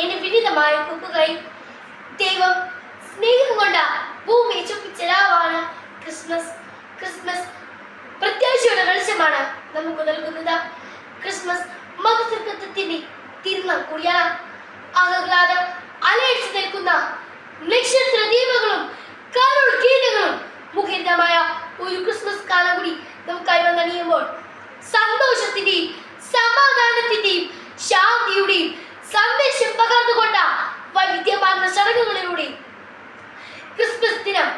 എന്റെ വിനിതമായ കുപ്പുകൈ ദൈവം സ്നേഹം കൊണ്ട ഭൂമിയെ ചുപ്പിച്ചതാവാണ് ക്രിസ്മസ്. ക്രിസ്മസ് പ്രത്യാശയുടെ വെളിച്ചമാണ് നമുക്ക് നൽകുന്നത്. ക്രിസ്മസ് മതസർക്കത്വത്തിന്റെ തിരുനാൾ കൂടിയാണ്. ആഹ്ലാദം അലയിച്ചു നിൽക്കുന്ന നക്ഷത്ര ദീപങ്ങളും കരുൾ ഗീതങ്ങളും മുഖരിതമായ ഒരു ക്രിസ്മസ് കാലം കൂടി നമുക്കായി വന്നണിയുമ്പോൾ സന്തോഷത്തിന്റെയും സമാധാനത്തിന്റെയും ശാന്തിയുടെയും സന്ദേശം പകർന്നുകൊണ്ട വൈവിധ്യമാർന്ന ചടങ്ങുകളിലൂടെ ക്രിസ്മസ് ദിനം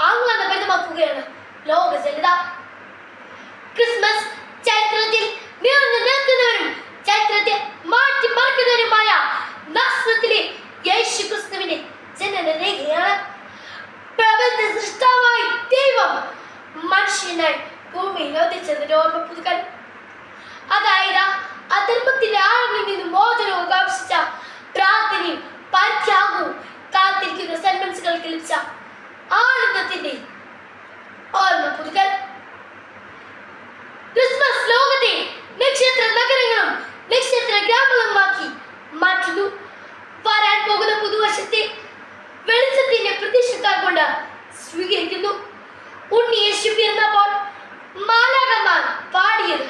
ആഹ്ലാദഭരിതമാക്കുകയാണ് ലോക ജനത ക്രിസ്മസ് ലഭിച്ച ആനന്ദത്തിന്റെ ഓർമ്മ പുതുക്കൽ ക്രിസ്മസ് ലോകത്തെ നക്ഷത്ര നഗരങ്ങളും നക്ഷത്ര ഗ്രാമങ്ങളുമാക്കി മാറ്റുന്നു. വരാൻ പോകുന്ന പുതുവർഷത്തെ വെളിച്ചത്തിന്റെ പ്രതീക്ഷക്കാർ കൊണ്ട് സ്വീകരിക്കുന്നു. ഉണ്ണി യേശു പിറന്നപ്പോൾ മാലാകന്മാർ പാടിയത്.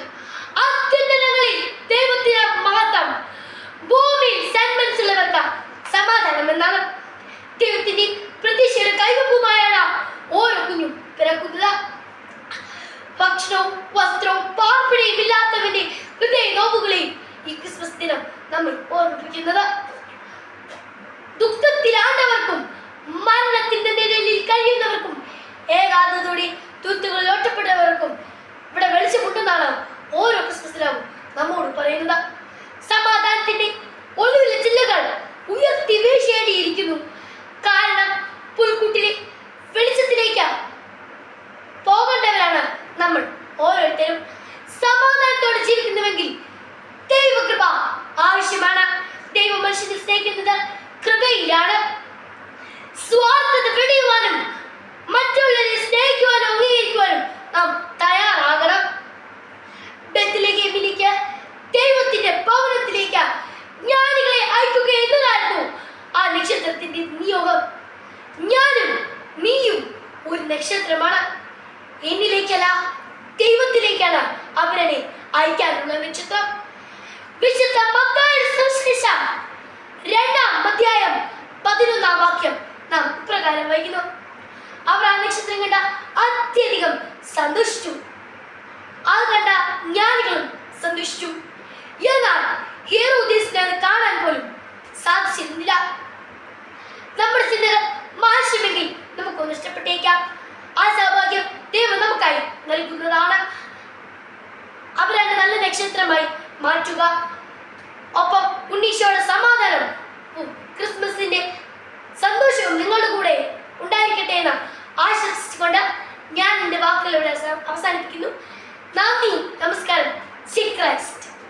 അത്യുന്നതങ്ങളിൽ ദൈവത്തിന്റെ മഹത്വം ഭൂമിയിൽ സന്മനസ്സുള്ളവർക്ക് സമാധാനം എന്നാണ് ദൈവത്തിന്റെ പിറക്കുന്നത്. ഭക്ഷണവും വസ്ത്രവും പാർപ്പിടയും ഇല്ലാത്തവന്റെ ഹൃദയ നോവുകളെയും ഈ ക്രിസ്മസ് ദിനം നമ്മൾ ഓർമ്മിപ്പിക്കുന്നത്. ദുഃഖത്തിലാണ്ടവർക്കും മരണത്തിന്റെ നിഴലിൽ കഴിയുന്നവർക്കും ഏകാന്തതയോടെ തുരുത്തുകളിൽ ഒറ്റപ്പെട്ടവർക്കും ഇവിടെ വെളിച്ചമുണ്ടെന്നാണ് ഓരോ ക്രിസ്മസിലാവും നമ്മോട് പറയുന്നത്. ഓരോരുത്തരും സമാധാനത്തോടെ ജീവിക്കുന്നുവെങ്കിൽ ദൈവകൃപ ആവശ്യമാണ്. ദൈവം മനുഷ്യനെ സ്നേഹിക്കുന്നത് കൃപയിലാണ്. സ്വാർത്ഥത വെടിയുവാനും മറ്റുള്ളവരെ സ്നേഹിക്കുവാനും അംഗീകരിക്കുവാനും നാം തയ്യാറാകണം. ബെത്ലഹേമിലേക്ക് ദൈവത്തിന്റെ പൗരത്തിലേക്ക് ജ്ഞാനികളെ അയക്കുക എന്നതായിരുന്നു ആ നക്ഷത്രത്തിന്റെ നിയോഗം ഞാനും നീയും ഒരു നക്ഷത്രമാണ്. എന്നിലേക്കല്ല ദൈവത്തിലേക്കാണ് അവരനെ അയക്കാനുള്ള നക്ഷത്രം വിശുദ്ധ സുവിശേഷം രണ്ടാം അധ്യായം പതിനൊന്നാം വാക്യം നാം ഇപ്രകാരം വായിക്കുന്നു. അവർ ആ നക്ഷത്രം കണ്ട അത്യധികം സന്തോഷിച്ചു. അത് കണ്ട ജ്ഞാനികളും സന്തോഷിച്ചു. നൽകുന്നതാണ്. അവരങ്ങ് നല്ല നക്ഷത്രമായി മാറ്റുക. ഒപ്പം ഉണ്ണീശോയുടെ സമാധാനം ക്രിസ്മസിന്റെ സന്തോഷവും നിങ്ങളുടെ കൂടെ ഉണ്ടായിരിക്കട്ടെ എന്ന് ആശംസിച്ചുകൊണ്ട് ഞാൻ എന്റെ വാക്കുകൾ ഇവിടെ അവസാനിപ്പിക്കുന്നു. നന്ദി നമസ്കാരം. ശിക്രാസ്